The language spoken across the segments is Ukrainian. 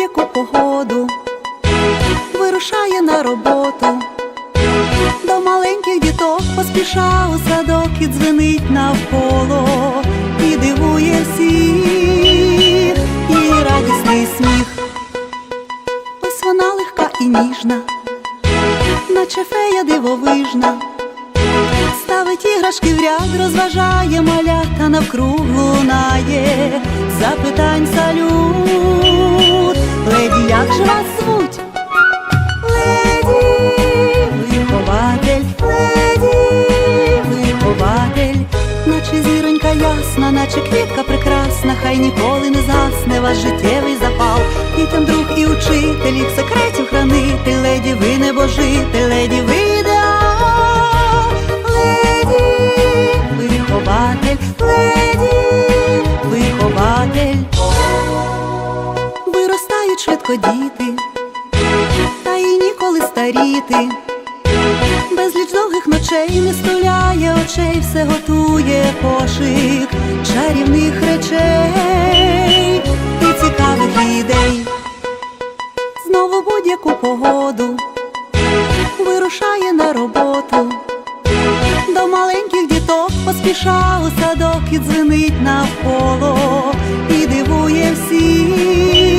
Яку погоду, вирушає на роботу, до маленьких діток поспіша у садок і дзвенить навколо, і дивує всіх, і радісний сміх. Ось вона легка і ніжна, наче фея дивовижна. Ставить іграшки в ряд, розважає малята навкруг лунає, запитає як же вас звуть? Леді, вихователь, леді, вихователь, наче зіронька ясна, наче квітка прекрасна, хай ніколи не засне ваш життєвий запал. Дітям друг і учитель, їх секретів хранитель, леді ви небожитель, леді ви ідеал. Леді, вихователь, леді, Швидко діти, та й ніколи старіти. Безліч довгих ночей не стуляє очей, все готує кошик чарівних речей і цікавих ідей. Знову будь-яку погоду вирушає на роботу. До маленьких діток поспіша у садок і дзвенить навколо, і дивує всіх,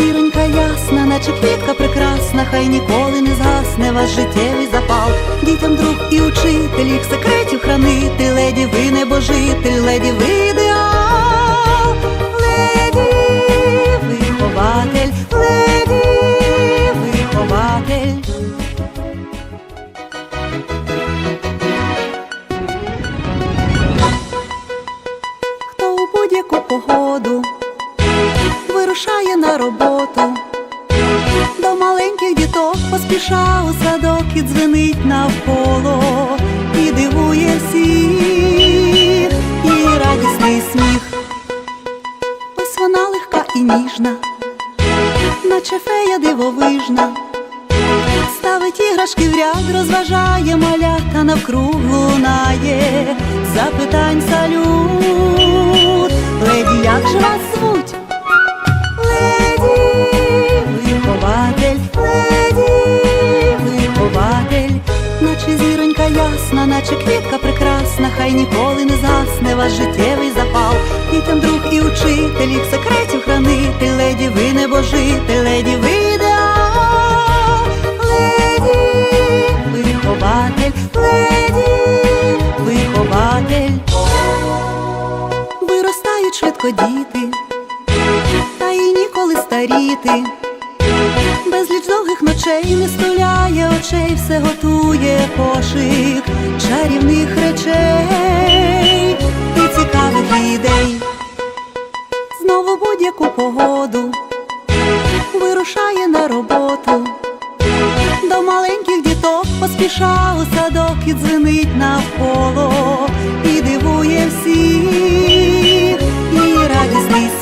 зіронька ясна, наче квітка прекрасна, хай ніколи не згасне ваш життєвий запал. Дітям друг і учитель, їх секретів хранити, леді ви небожитель, леді ви ідеал. Леді, вихователь, леді, вихователь. хто у будь-яку погоду вирушає на роботу, до маленьких діток поспіша у садок і дзвенить навколо, і дивує всіх, і радісний сміх. Ось вона легка і ніжна, наче фея дивовижна. Ставить іграшки в ряд, розважає малята навкруг лунає запитань салют. Леді, як же вас звуть? Хай ніколи не засне ваш життєвий запал. Дітям друг і учитель, їх секретів хранити, леді ви небожитель, леді ви ідеал. Леді, вихователь, леді, вихователь. Виростають швидко діти, та й ніколи старіти. Безліч довгих ночей не стуляє очей, все готує кошик чарівних речей і цікавих ідей. Знову будь-яку погоду вирушає на роботу. До маленьких діток поспіша у садок і дзвенить навколо, і дивує всіх, і радісний.